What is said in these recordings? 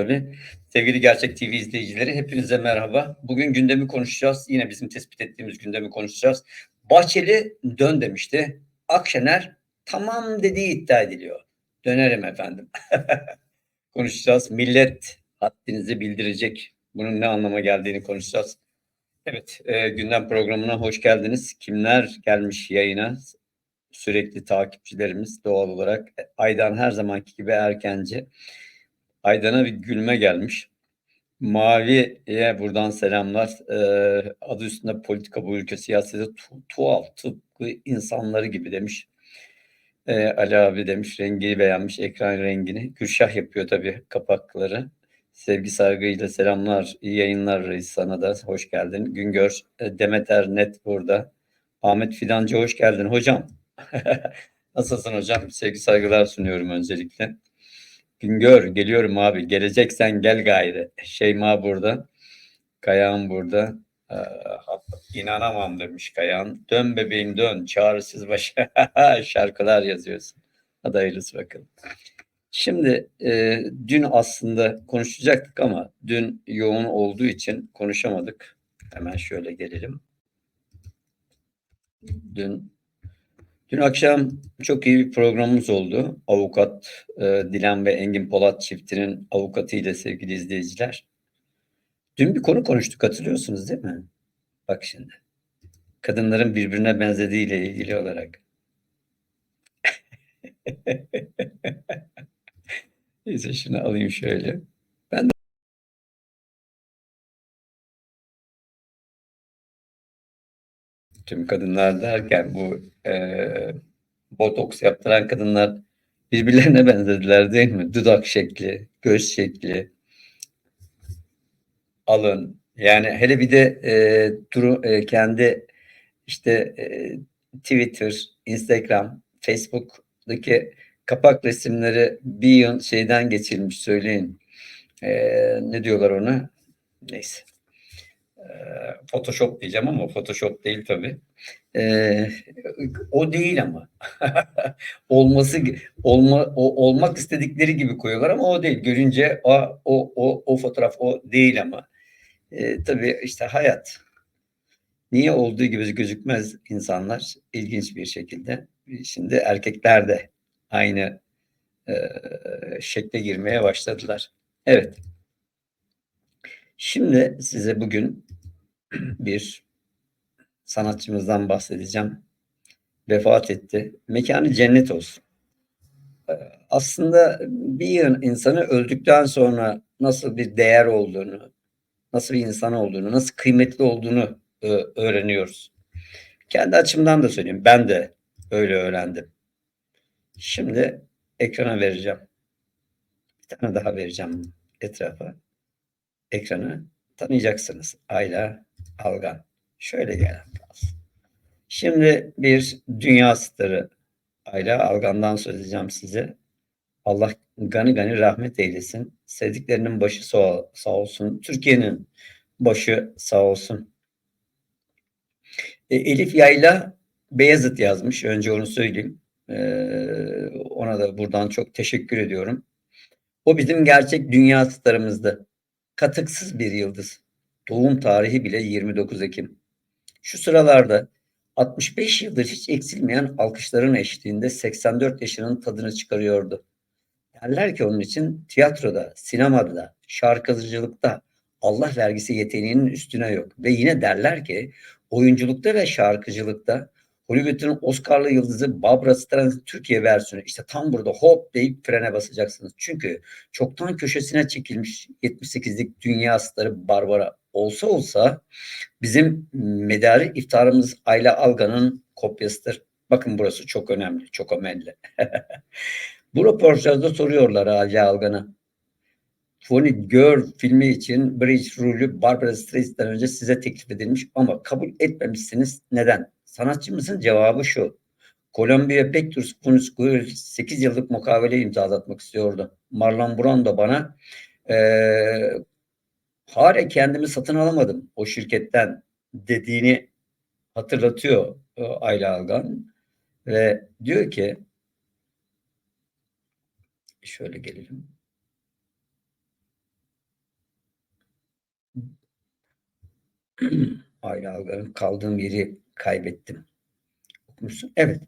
tabii. Sevgili Gerçek TV izleyicileri hepinize merhaba. Bugün gündemi konuşacağız. Yine bizim tespit ettiğimiz gündemi konuşacağız. Bahçeli dön demişti. Akşener tamam dediği iddia ediliyor. Dönerim efendim. konuşacağız. Millet haddinizi bildirecek. Bunun ne anlama geldiğini konuşacağız. Evet, e, gündem programına hoş geldiniz. Kimler gelmiş yayına? Sürekli takipçilerimiz doğal olarak. Aydan her zamanki gibi erkenci. Aydan'a bir gülme gelmiş. Mavi'ye buradan selamlar. Ee, adı üstünde politika bu ülke siyaseti tu- tuhaf tıpkı insanları gibi demiş. Ee, Ali abi demiş rengi beğenmiş ekran rengini. Gülşah yapıyor tabii kapakları. Sevgi saygıyla selamlar. İyi yayınlar reis sana da. Hoş geldin. Güngör, e, Demeter Net burada. Ahmet Fidancı hoş geldin hocam. Nasılsın hocam? Sevgi saygılar sunuyorum öncelikle. Güngör geliyorum abi. Geleceksen gel gayrı. Şeyma burada. Kayağın burada. Ee, inanamam demiş Kayağın. Dön bebeğim dön. Çağrısız başa. Şarkılar yazıyorsun. Hadi hayırlısı bakalım. Şimdi e, dün aslında konuşacaktık ama dün yoğun olduğu için konuşamadık. Hemen şöyle gelelim. Dün Dün akşam çok iyi bir programımız oldu. Avukat e, Dilan ve Engin Polat çiftinin avukatıyla sevgili izleyiciler. Dün bir konu konuştuk hatırlıyorsunuz değil mi? Bak şimdi. Kadınların birbirine benzediğiyle ilgili olarak. Neyse şunu alayım şöyle. Tüm kadınlar derken bu e, botoks yaptıran kadınlar birbirlerine benzediler değil mi? Dudak şekli, göz şekli, alın. Yani hele bir de e, duru, e, kendi işte e, Twitter, Instagram, Facebook'daki kapak resimleri bir yıl şeyden geçilmiş söyleyin. E, ne diyorlar ona? Neyse. E, Photoshop diyeceğim ama Photoshop değil tabii. E, o değil ama. Olması olma o, olmak istedikleri gibi koyuyorlar ama o değil. Görünce o o o, o fotoğraf o değil ama. E, tabii işte hayat. Niye olduğu gibi gözükmez insanlar ilginç bir şekilde. Şimdi erkekler de aynı e, şekle girmeye başladılar. Evet. Şimdi size bugün bir sanatçımızdan bahsedeceğim. Vefat etti. Mekanı cennet olsun. Ee, Aslında bir insanı öldükten sonra nasıl bir değer olduğunu, nasıl bir insan olduğunu, nasıl kıymetli olduğunu e, öğreniyoruz. Kendi açımdan da söyleyeyim. Ben de öyle öğrendim. Şimdi ekrana vereceğim. Bir tane daha vereceğim etrafa. Ekranı tanıyacaksınız. Ayla Algan. Şöyle gel. Şimdi bir dünya starı Ayla Algan'dan söz edeceğim size. Allah gani gani rahmet eylesin. Sevdiklerinin başı sağ, sağ olsun. Türkiye'nin başı sağ olsun. E, Elif Yayla Beyazıt yazmış. Önce onu söyleyeyim. E, ona da buradan çok teşekkür ediyorum. O bizim gerçek dünya starımızdı. Katıksız bir yıldız. Doğum tarihi bile 29 Ekim. Şu sıralarda 65 yıldır hiç eksilmeyen alkışların eşliğinde 84 yaşının tadını çıkarıyordu. Derler ki onun için tiyatroda, sinemada, şarkıcılıkta Allah vergisi yeteneğinin üstüne yok. Ve yine derler ki oyunculukta ve şarkıcılıkta Hollywood'un Oscar'lı yıldızı Barbara Streisand'ın Türkiye versiyonu işte tam burada hop deyip frene basacaksınız. Çünkü çoktan köşesine çekilmiş 78'lik dünya starı Barbara olsa olsa bizim medarı iftarımız Ayla Algan'ın kopyasıdır. Bakın burası çok önemli, çok önemli. Bu röportajda soruyorlar Ayla Algan'a. Funny Girl filmi için Bridge rolü Barbara Streisand'dan önce size teklif edilmiş ama kabul etmemişsiniz. Neden? Sanatçımızın cevabı şu. Kolombiya Pictures Funny Girl 8 yıllık mukavele imzalatmak istiyordu. Marlon Brando bana ee, Hare kendimi satın alamadım o şirketten dediğini hatırlatıyor e, Ayla Algan ve diyor ki şöyle gelelim. Ayla Algan'ın kaldığım yeri kaybettim. Okumuşsun. Evet.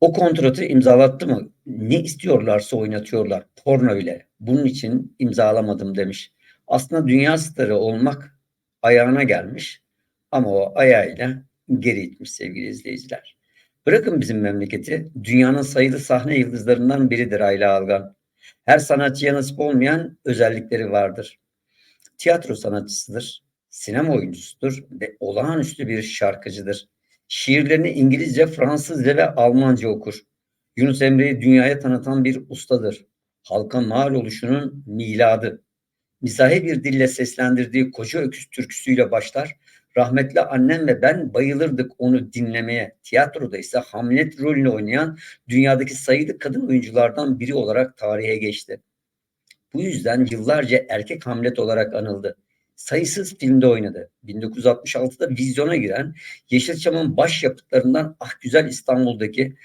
O kontratı imzalattı mı? Ne istiyorlarsa oynatıyorlar. Porno ile. Bunun için imzalamadım demiş. Aslında dünya starı olmak ayağına gelmiş. Ama o ayağıyla geri itmiş sevgili izleyiciler. Bırakın bizim memleketi. Dünyanın sayılı sahne yıldızlarından biridir Ayla Algan. Her sanatçıya nasip olmayan özellikleri vardır. Tiyatro sanatçısıdır, sinema oyuncusudur ve olağanüstü bir şarkıcıdır. Şiirlerini İngilizce, Fransızca ve Almanca okur. Yunus Emre'yi dünyaya tanıtan bir ustadır. Halka mal oluşunun miladı. Mizahi bir dille seslendirdiği Koca Öküz türküsüyle başlar. Rahmetli annem ve ben bayılırdık onu dinlemeye. Tiyatroda ise Hamlet rolünü oynayan dünyadaki sayılı kadın oyunculardan biri olarak tarihe geçti. Bu yüzden yıllarca erkek Hamlet olarak anıldı. Sayısız filmde oynadı. 1966'da vizyona giren Yeşilçam'ın baş yapıtlarından Ah Güzel İstanbul'daki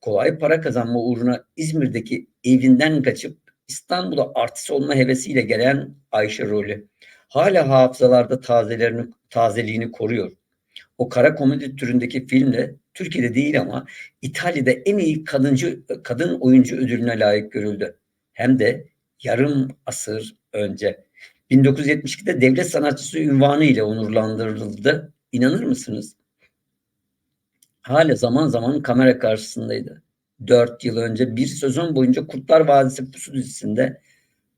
kolay para kazanma uğruna İzmir'deki evinden kaçıp İstanbul'a artist olma hevesiyle gelen Ayşe rolü. Hala hafızalarda tazelerini, tazeliğini koruyor. O kara komedi türündeki filmle Türkiye'de değil ama İtalya'da en iyi kadıncı, kadın oyuncu ödülüne layık görüldü. Hem de yarım asır önce. 1972'de devlet sanatçısı ünvanı ile onurlandırıldı. İnanır mısınız? Hala zaman zaman kamera karşısındaydı. Dört yıl önce bir sezon boyunca Kurtlar Vadisi Pusu dizisinde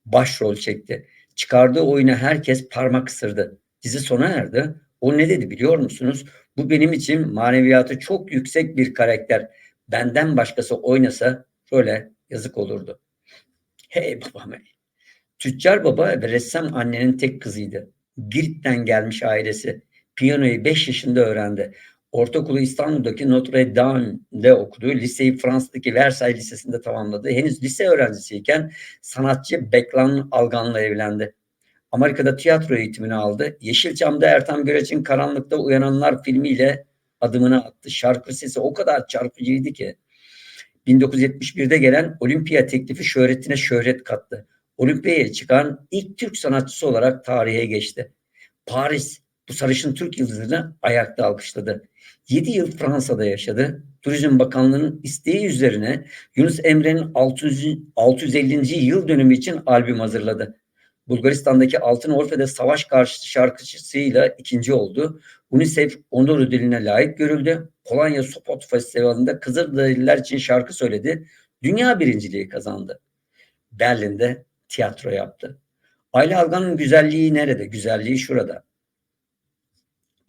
başrol çekti. Çıkardığı oyuna herkes parmak ısırdı. Dizi sona erdi. O ne dedi biliyor musunuz? Bu benim için maneviyatı çok yüksek bir karakter. Benden başkası oynasa şöyle yazık olurdu. Hey babam hey. Tüccar baba ve ressam annenin tek kızıydı. Girit'ten gelmiş ailesi. Piyanoyu 5 yaşında öğrendi. Ortaokulu İstanbul'daki Notre Dame'de okudu. Liseyi Fransa'daki Versailles Lisesi'nde tamamladı. Henüz lise öğrencisiyken sanatçı Beklan Algan'la evlendi. Amerika'da tiyatro eğitimini aldı. Yeşilçam'da Ertan Göreç'in Karanlıkta Uyananlar filmiyle adımını attı. Şarkı sesi o kadar çarpıcıydı ki 1971'de gelen Olimpiya teklifi şöhretine şöhret kattı. Olimpiyaya çıkan ilk Türk sanatçısı olarak tarihe geçti. Paris bu sarışın Türk yıldızını ayakta alkışladı. 7 yıl Fransa'da yaşadı. Turizm Bakanlığı'nın isteği üzerine Yunus Emre'nin 600, 650. yıl dönümü için albüm hazırladı. Bulgaristan'daki Altın Orfe'de savaş karşıtı şarkıcısıyla ikinci oldu. UNICEF onur ödülüne layık görüldü. Polonya Sopot Festivali'nde Kızılderililer için şarkı söyledi. Dünya birinciliği kazandı. Berlin'de tiyatro yaptı. Ayla Algan'ın güzelliği nerede? Güzelliği şurada.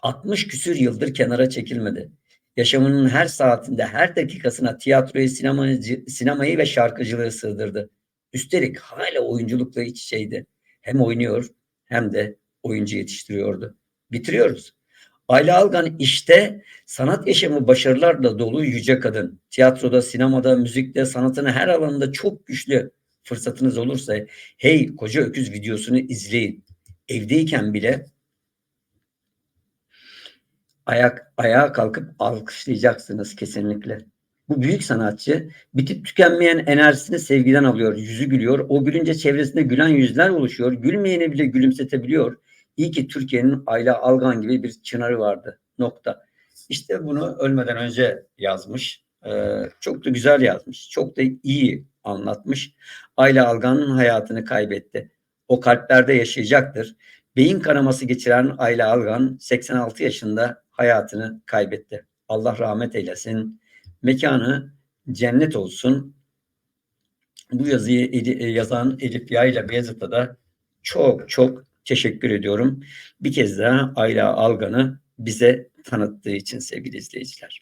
60 küsür yıldır kenara çekilmedi. Yaşamının her saatinde, her dakikasına tiyatroyu, sinemayı, sinemayı ve şarkıcılığı sığdırdı. Üstelik hala oyunculukla iç içeydi. Hem oynuyor hem de oyuncu yetiştiriyordu. Bitiriyoruz. Ayla Algan işte sanat yaşamı başarılarla dolu yüce kadın. Tiyatroda, sinemada, müzikte, sanatını her alanda çok güçlü. Fırsatınız olursa Hey Koca Öküz videosunu izleyin. Evdeyken bile ayak ayağa kalkıp alkışlayacaksınız kesinlikle. Bu büyük sanatçı bitip tükenmeyen enerjisini sevgiden alıyor. Yüzü gülüyor. O gülünce çevresinde gülen yüzler oluşuyor. Gülmeyeni bile gülümsetebiliyor. İyi ki Türkiye'nin Ayla Algan gibi bir çınarı vardı. Nokta. İşte bunu ölmeden önce yazmış. Ee, çok da güzel yazmış. Çok da iyi anlatmış. Ayla Algan'ın hayatını kaybetti. O kalplerde yaşayacaktır. Beyin kanaması geçiren Ayla Algan 86 yaşında hayatını kaybetti. Allah rahmet eylesin. Mekanı cennet olsun. Bu yazıyı yazan Elif Yayla Beyazıt'a da çok çok teşekkür ediyorum. Bir kez daha Ayla Algan'ı bize tanıttığı için sevgili izleyiciler.